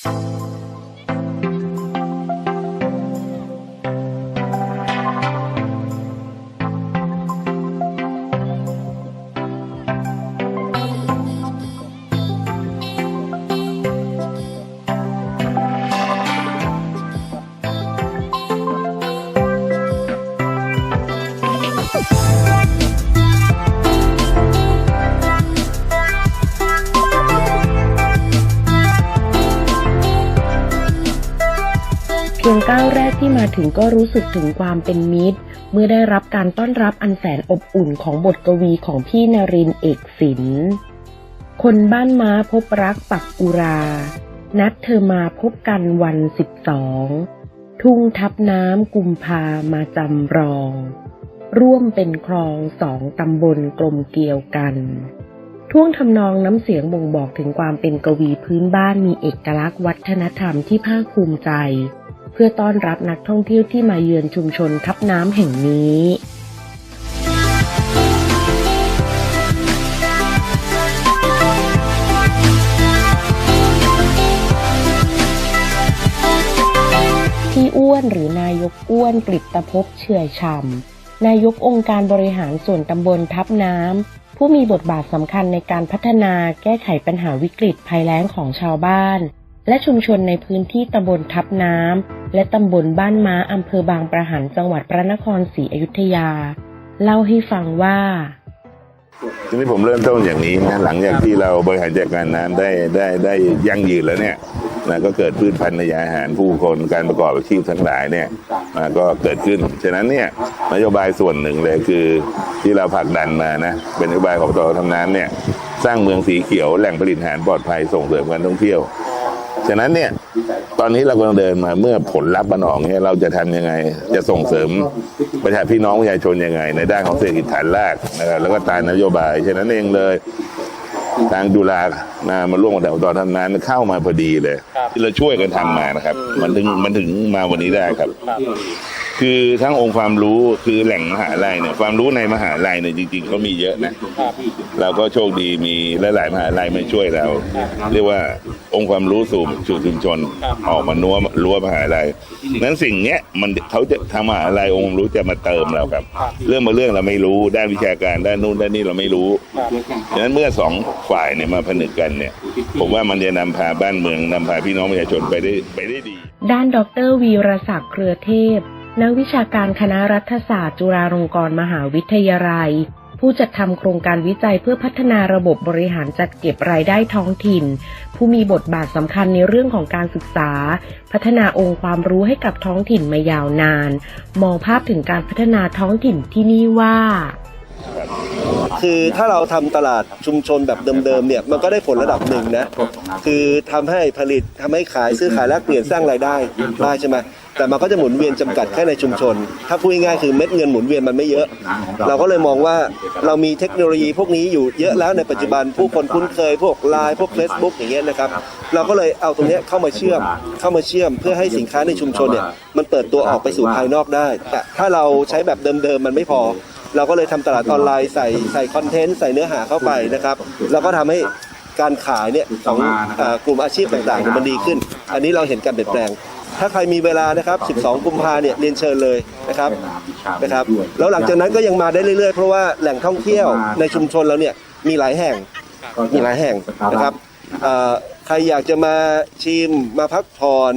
เแรกที่มาถึงก็รู้สึกถึงความเป็นมิตร เมื่อได้รับการต้อนรับอันแสนอบอุ่นของบทกวีของพี่นรินเอกศิลป์คนบ้านม้าพบรักปักอุรา นัดเธอมาพบกันวันสิบสอง ทุ่งทับน้ำกุมภามาจำรอง ร่วมเป็นคลองสองตำบลกลมเกลียวกัน ท่วงทำนองน้ำเสียงบ่งบอกถึงความเป็นกวีพื้นบ้านมีเอกลักษณ์วัฒนธรรมที่ภาคภูมิใจ พื่อต้อนรับนักท่องเที่ยวที่มาเยือนชุมชนทับน้ำแห่งนี้พี่อ้วนหรือนายกอ้วนกฤตภพเฉื่อยฉ่ำนายกองค์การบริหารส่วนตำบลทับน้ำผู้มีบทบาทสำคัญในการพัฒนาแก้ไขปัญหาวิกฤตภัยแล้งของชาวบ้าน และชุมชนในพื้นที่ตำบลทับน้ำและตำบลบ้านม้าอำเภอบางประหันจังหวัดพระนครศรีอยุธยา เล่าให้ฟังว่าทีนี้ผมเริ่มต้นอย่างนี้นะหลังจากที่เราบริหารจัดการน้ำได้ได้ได้ยั่งยืนแล้วเนี่ยนะก็เกิดพืชพันธุ์ในยาอาหารผู้คนการประกอบอาชีพทั้งหลายเนี่ยนะก็เกิดขึ้น ฉะนั้นเนี่ยนโยบายส่วนหนึ่งเลยคือที่เราผลักดันมานะเป็นนโยบายของตทำน้ำเนี่ยสร้างเมืองสีเขียวแหล่งผลิตอาหารปลอดภัยส่งเสริมการท่องเที่ยว ฉะนั้นเนี่ย ตอนนี้เรากำลังเดินมาเมื่อผลลัพธ์มันออกเนี่ยเราจะทำยังไง จะส่งเสริมประชาพี่น้องประชาชนยังไง ในด้านของเศรษฐกิจฐานรากนะครับแล้วก็ตามนโยบายฉะนั้นเองเลยทางจุฬามามาร่วมกับแต่ตอนทำงานเข้ามาพอดีเลย ที่เราช่วยกันทำมานะครับ มันถึงมันถึงมาวันนี้ได้ครับ คือทั้งองค์ความรู้คือแหล่งมหาลัยเนี่ยความรู้ในมหาลัยเนี่ยจริงๆเขามีเยอะนะเราก็โชคดีมีหลายๆมหาลัยมาช่วยเรา เรียกว่าองค์ความรู้สู่สู่ชุมชนออกมานัวรั้วมหาลัยนั้นสิ่งเนี้ยมันเขาจะทำมหาลัยองค์ความรู้จะมาเติมเราครับ เรื่องบาเรื่องเราไม่รู้ด้านวิชาการด้านนู้นด้านนี้เราไม่รู้ฉะนั้นเมื่อสองฝ่ายเนี่ยมาผนึกกันเนี่ย ผมว่ามันจะนำพาบ้านเมืองนำพาพี่น้องประชาชนไปได้ไปได้ดี ด้านดรวีรศักดิ์เครือเทพ นักวิชาการคณะรัฐศาสตร์ จุฬาลงกรณ์มหาวิทยาลัย ผู้จัดทำโครงการวิจัยเพื่อพัฒนาระบบบริหารจัดเก็บรายได้ท้องถิ่น ผู้มีบทบาทสำคัญในเรื่องของการศึกษา พัฒนาองค์ความรู้ให้กับท้องถิ่นมายาวนาน มองภาพถึงการพัฒนาท้องถิ่นที่นี่ว่า คือถ้าเราทำตลาดชุมชนแบบเดิมๆเนี่ยมันก็ได้ผลระดับหนึ่งนะคือทำให้ผลิตทำให้ขายซื้อขายแลกเปลี่ยนสร้างรายได้ได้ใช่ไหมแต่มันก็จะหมุนเวียนจำกัดแค่ในชุมชน ถ้าพูดง่ายๆคือเม็ดเงินหมุนเวียนมันไม่เยอะ เราก็เลยมองว่าเรามีเทคโนโลยีพวกนี้อยู่เยอะแล้วในปัจจุบันผู้คนคุ้นเคยพวกไลน์พวก Facebook อย่างเงี้ยนะครับเราก็เลยเอาตรงเนี้ยเข้ามาเชื่อมเข้ามาเชื่อม เพื่อให้สินค้าในชุมชนเนี่ยมันเปิดตัวออกไปสู่ภายนอกได้ แต่ถ้าเราใช้แบบเดิมๆมันไม่พอ เราก็เลยทำตลาดออนไลน์ใส่ใส่คอนเทนต์ใส่เนื้อหาเข้าไปนะครับ แล้วก็ทำให้การขายเนี่ยของกลุ่มอาชีพต่างๆมันดีขึ้น อันนี้เราเห็นการเปลี่ยนแปลง ถ้าใครมีเวลานะครับ 12 กุมภาเนี่ยเรียนเชิญเลยนะครับนะครับ แล้วหลังจากนั้นก็ยังมาได้เรื่อยๆ เพราะว่าแหล่งท่องเที่ยวในชุมชนเราเนี่ยมีหลายแห่งมีหลายแห่งนะครับใครอยากจะมาชิมมาพักผ่อน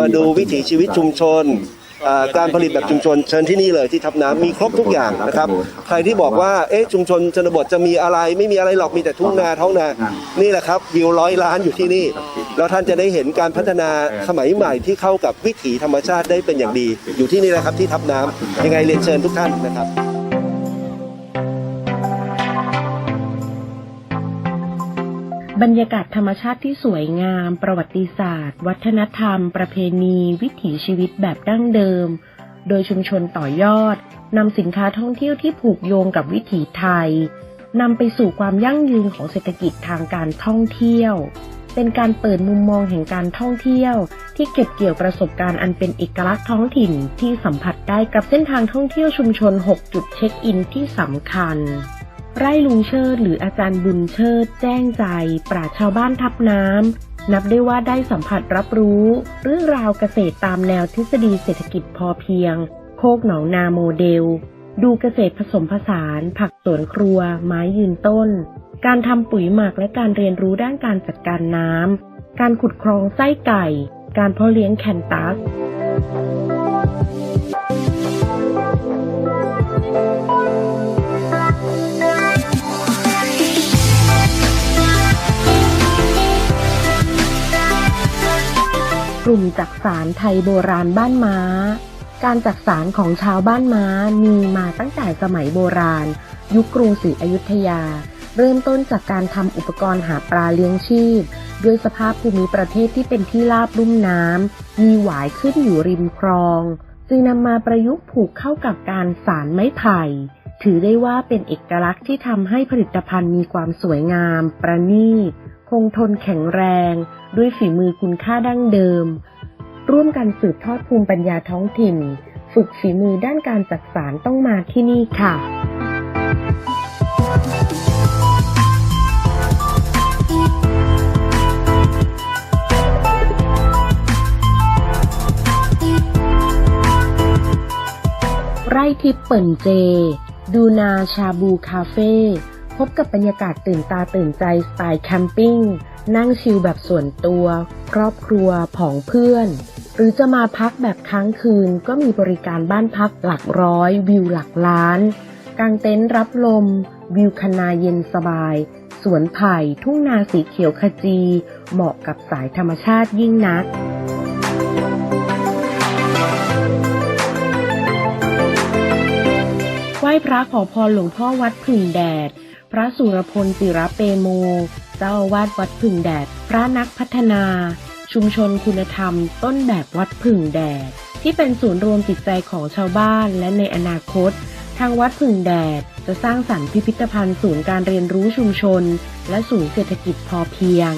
มาดูวิถีชีวิตชุมชน อ่าการผลิตแบบชุมชนเชิญที่นี่เลยที่ทับน้ำมีครบทุกอย่างนะครับ ใครที่บอกว่าเอ๊ะชุมชนชนบทจะมีอะไรไม่มีอะไรหรอกมีแต่ทุ่งนาท้องนานี่แหละครับวิวร้อยล้านอยู่ที่นี่ แล้วท่านจะได้เห็นการพัฒนาสมัยใหม่ที่เข้ากับวิถีธรรมชาติได้เป็นอย่างดี อยู่ที่นี่แหละครับที่ทับน้ำยังไงเรียนเชิญทุกท่านนะครับ บรรยากาศธรรมชาติที่สวยงาม ประวัติศาสตร์ วัฒนธรรม ประเพณี วิถีชีวิตแบบดั้งเดิม โดยชุมชนต่อยอดนำสินค้าท่องเที่ยวที่ผูกโยงกับวิถีไทยนำไปสู่ความยั่งยืนของเศรษฐกิจทางการท่องเที่ยว เป็นการเปิดมุมมองแห่งการท่องเที่ยว ที่เก็บเกี่ยวประสบการณ์อันเป็นเอกลักษณ์ท้องถิ่นที่สัมผัสได้กับเส้นทางท่องเที่ยวชุมชน 6 จุดเช็คอินที่สำคัญ ไร่ลุงเชิดหรืออาจารย์บุญเชิด แจ้งใจ ปราชาวบ้านทับน้ำ นับได้ว่าได้สัมผัสรับรู้ เรื่องราวเกษตรตามแนวทฤษฎีเศรษฐกิจพอเพียง โคกหนองนาโมเดล ดูเกษตรผสมผสาน ผักสวนครัว ไม้ยืนต้น การทำปุ๋ยหมักและการเรียนรู้ด้านการจัดการน้ำ การขุดคลองไส้ไก่ การเพาะเลี้ยงแคนตัส กลุ่มจักสารไทยโบราณบ้านม้า การจักสารของชาวบ้านม้ามีมาตั้งแต่สมัยโบราณ ยุคกรุงศรีอยุธยา เริ่มต้นจากการทำอุปกรณ์หาปลาเลี้ยงชีพ ด้วยสภาพภูมิประเทศที่เป็นที่ราบลุ่มน้ำ มีหวายขึ้นอยู่ริมคลอง จึงนำมาประยุกต์ผูกเข้ากับการสารไม้ไผ่ถือได้ว่าเป็นเอกลักษณ์ที่ทำให้ผลิตภัณฑ์มีความสวยงาม ประณีต คงทนแข็งแรงด้วยฝีมือคุณค่าดั้งเดิม ร่วมกันสืบทอดภูมิปัญญาท้องถิ่น ฝึกฝีมือด้านการจักสารต้องมาที่นี่ค่ะไร่ทิพย์เปิ่นเจ ดูนาชาบูคาเฟ่ บกับบรรยากาศตื่นตาตื่นใจสไตล์แคมปิ้ง นั่งชิลแบบส่วนตัว ครอบครัวผองเพื่อน หรือจะมาพักแบบค้างคืนก็มีบริการบ้านพักหลักร้อย วิวหลักล้าน กางเต็นท์รับลม วิวคณาเย็นสบาย สวนไผ่ทุ่งนาสีเขียวขจี เหมาะกับสายธรรมชาติยิ่งนักไหว้พระขอพรหลวงพ่อวัดผึ่งแดด พระสุรพลศิระเปโม เจ้าอาวาสวัดผึ่งแดด พระนักพัฒนา ชุมชนคุณธรรม ต้นแบบวัดผึ่งแดด ที่เป็นศูนย์รวมจิตใจของชาวบ้านและในอนาคต ทางวัดผึ่งแดด จะสร้างสรรค์พิพิธภัณฑ์ศูนย์การเรียนรู้ชุมชน และศูนย์เศรษฐกิจพอเพียง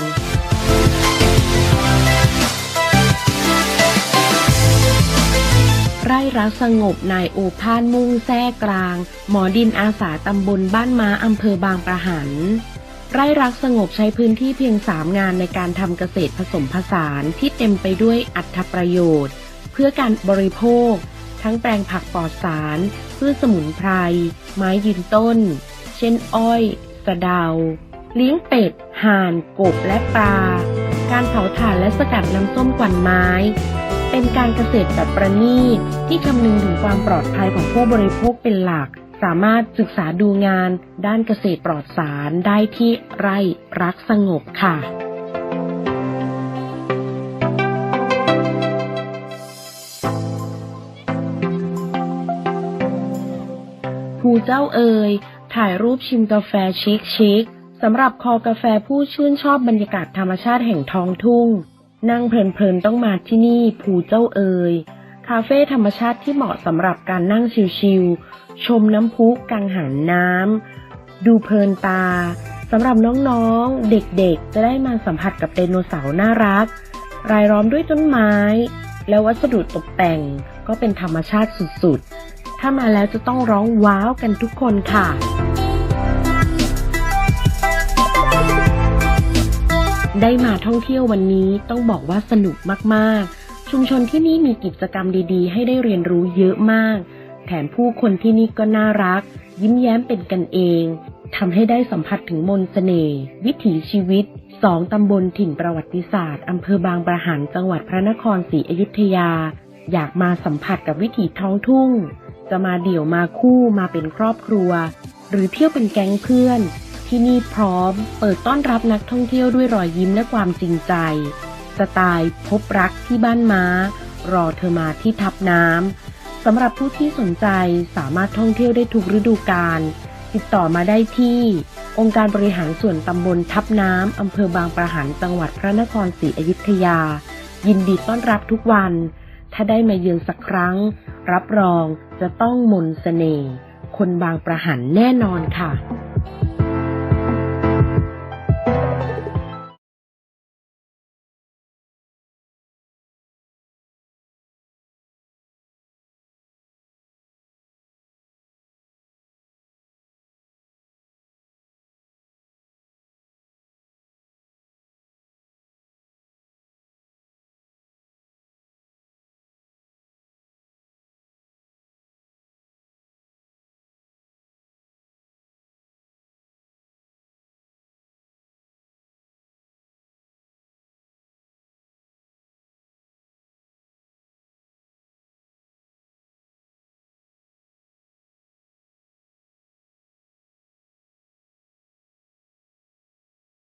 ร่รักสงบนายโอภาสมุ่งแท้กลาง หมอดินอาสาตำบลบ้านม้าอำเภอบางประหันไร่รักสงบใช้พื้นที่เพียงสามงานในการทำเกษตรผสมผสานที่เต็มไปด้วยอัตประโยชน์ เพื่อการบริโภค ทั้งแปลงผักปลอดสารพืชสมุนไพร ไม้ยืนต้น เช่นอ้อย สะเดา เลี้ยงเป็ด ห่าน กบและปลา การเผาถ่านและสกัดน้ำส้มกวันไม้ เป็นการเกษตรแบบประณีตที่คำนึงถึงความปลอดภัยของผู้บริโภคเป็นหลัก สามารถศึกษาดูงาน ด้านเกษตรปลอดสารได้ที่ไร่รักสงบค่ะภูเจ้าเอ่ยถ่ายรูปชิมกาแฟชิคชิคสำหรับคอกาแฟผู้ชื่นชอบบรรยากาศธรรมชาติแห่งท้องทุ่ง นั่งเพลินๆต้องมาที่นี่ภูเจ้าเอยคาเฟ่ธรรมชาติที่เหมาะสำหรับการนั่งชิลๆชมน้ำพุกังหันน้ำดูเพลินตาสำหรับน้องๆ เด็กๆ จะได้มาสัมผัสกับไดโนเสาร์น่ารัก รายล้อมด้วยต้นไม้ และวัสดุตกแต่งก็เป็นธรรมชาติสุดๆ ถ้ามาแล้วจะต้องร้องว้าวกันทุกคนค่ะ ได้มาท่องเที่ยววันนี้ต้องบอกว่าสนุกมากๆ ชุมชนที่นี่มีกิจกรรมดีๆ ให้ได้เรียนรู้เยอะมาก แถมผู้คนที่นี่ก็น่ารัก ยิ้มแย้มเป็นกันเองทำให้ได้สัมผัสถึงมนต์เสน่ห์วิถีชีวิตสองตำบลถิ่นประวัติศาสตร์อำเภอบางประหันจังหวัดพระนครศรีอยุธยา อยากมาสัมผัสกับวิถีท้องทุ่ง จะมาเดี่ยวมาคู่มาเป็นครอบครัว หรือเที่ยวเป็นแก๊งเพื่อน ที่นี่พร้อม เปิดต้อนรับนักท่องเที่ยวด้วยรอยยิ้มและความจริงใจ สไตล์พบรักที่บ้านม้า รอเธอมาที่ทับน้ำสำหรับผู้ที่สนใจสามารถท่องเที่ยวได้ทุกฤดูกาลติดต่อมาได้ที่ องค์การบริหารส่วนตำบลทับน้ำอำเภอบางประหันจังหวัดพระนครศรีอยุธยา ยินดีต้อนรับทุกวัน ถ้าได้มาเยือนสักครั้ง รับรองจะต้องมนต์เสน่ห์คนบางประหันแน่นอนค่ะ